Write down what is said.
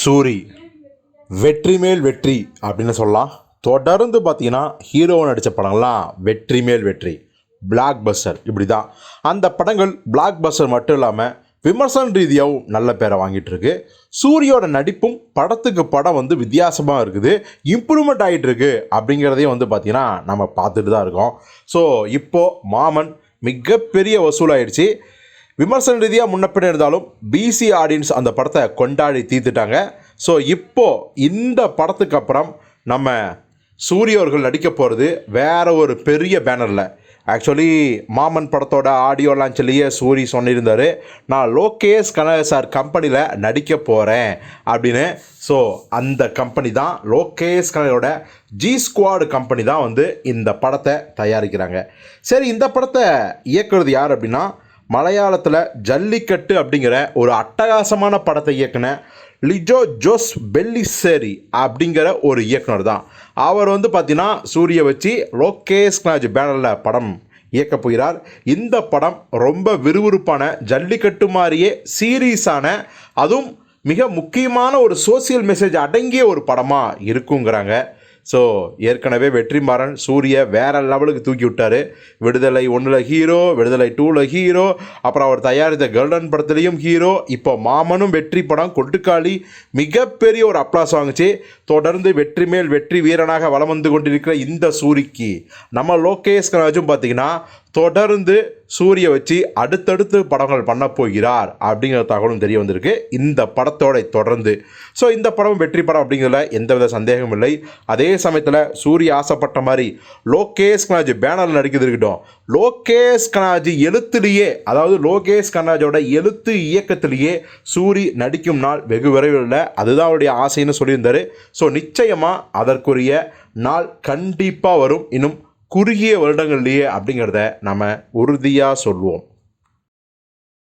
சூரி. வெற்றி மேல் வெற்றி அப்படின்னு சொல்லலாம். தொடர்ந்து பார்த்தீங்கன்னா ஹீரோவை நடித்த படங்கள்லாம் வெற்றி மேல் வெற்றி பிளாக் பஸ்டர் இப்படி தான் அந்த படங்கள் பிளாக் பஸ்டர் மட்டும் இல்லாமல் விமர்சன ரீதியாகவும் நல்ல பேரை வாங்கிட்டு இருக்கு. சூரியோட நடிப்பும் படத்துக்கு படம் வந்து வித்தியாசமாக இருக்குது. இம்ப்ரூவ்மெண்ட் ஆகிட்டு இருக்கு அப்படிங்கிறதையும் வந்து பார்த்திங்கன்னா நம்ம பார்த்துட்டு தான் இருக்கோம். ஸோ இப்போது மாமன் மிகப்பெரிய வசூலாயிடுச்சு. விமர்சன ரீதியாக முன்னப்பின் இருந்தாலும் பிசி ஆடியன்ஸ் அந்த படத்தை கொண்டாடி தீர்த்துட்டாங்க. ஸோ இப்போ இந்த படத்துக்கு அப்புறம் நம்ம சூரியவர்கள் நடிக்க போகிறது வேற ஒரு பெரிய பேனரில் ஆக்சுவலி மாமன் படத்தோட ஆடியோ லான்ச்லேயே சூரி சொல்லியிருந்தார் நான் லோகேஷ் கனக சார் கம்பெனியில் நடிக்க போகிறேன் அப்படின்னு. ஸோ அந்த கம்பெனி தான் லோகேஷ் கனகோட ஜி ஸ்குவாடு கம்பெனி தான் வந்து இந்த படத்தை தயாரிக்கிறாங்க. சரி இந்த படத்தை இயக்குறது யார் அப்படின்னா மலையாளத்தில் ஜல்லிக்கட்டு அப்படிங்கிற ஒரு அட்டகாசமான படத்தை இயக்குன லிஜோ ஜோஸ் பெல்லிசேரி அப்படிங்கிற ஒரு இயக்குனர் தான். அவர் வந்து பார்த்தீங்கன்னா சூரிய வச்சு லோகேஷ் கனாஜ் பேனரில் படம் இயக்க போகிறார். இந்த படம் ரொம்ப விறுவிறுப்பான ஜல்லிக்கட்டு மாதிரியே சீரியஸான அதுவும் மிக முக்கியமான ஒரு சோசியல் மெசேஜ் அடங்கிய ஒரு படமாக இருக்குங்கிறாங்க. ஸோ ஏற்கனவே வெற்றிமாறன் சூரிய வேற லெவலுக்கு தூக்கி விட்டார். விடுதலை ஒன்றில் ஹீரோ விடுதலை டூவில் ஹீரோ அப்புறம் அவர் தயாரித்த கர்டன் படத்துலேயும் ஹீரோ இப்போ மாமனும் வெற்றி படம் கொட்டுக்காளி மிகப்பெரிய ஒரு அப்ளாஸ் வாங்குச்சு. தொடர்ந்து வெற்றி மேல் வெற்றி வீரனாக வலம் வந்து கொண்டிருக்கிற இந்த சூரிக்கு நம்ம லோகேஷ் கனராஜும் பார்த்தீங்கன்னா தொடர்ந்து சூரிய வச்சு அடுத்தடுத்து படங்கள் பண்ண போகிறார் அப்படிங்கிற தகவலும் தெரிய வந்திருக்கு. இந்த படத்தோட தொடர்ந்து. ஸோ இந்த படம் வெற்றி படம் அப்படிங்கிறதுல எந்தவித சந்தேகமும் இல்லை. அதே சமயத்தில் சூரிய ஆசைப்பட்ட மாதிரி லோகேஷ் கனாஜ் பேனரில் நடிக்கிறது இருக்கட்டும். லோகேஷ் கணாஜி எழுத்துலேயே அதாவது லோகேஷ் கனாஜோட எழுத்து இயக்கத்திலேயே சூரி நடிக்கும் நாள் வெகு விரைவில் இல்லை. அதுதான் அவருடைய ஆசைன்னு சொல்லியிருந்தார். ஸோ நிச்சயமாக அதற்குரிய நாள் கண்டிப்பாக வரும். இன்னும் குறுகிய வருடங்கள்லேயே அப்படிங்கிறத நம்ம உறுதியாக சொல்லுவோம்.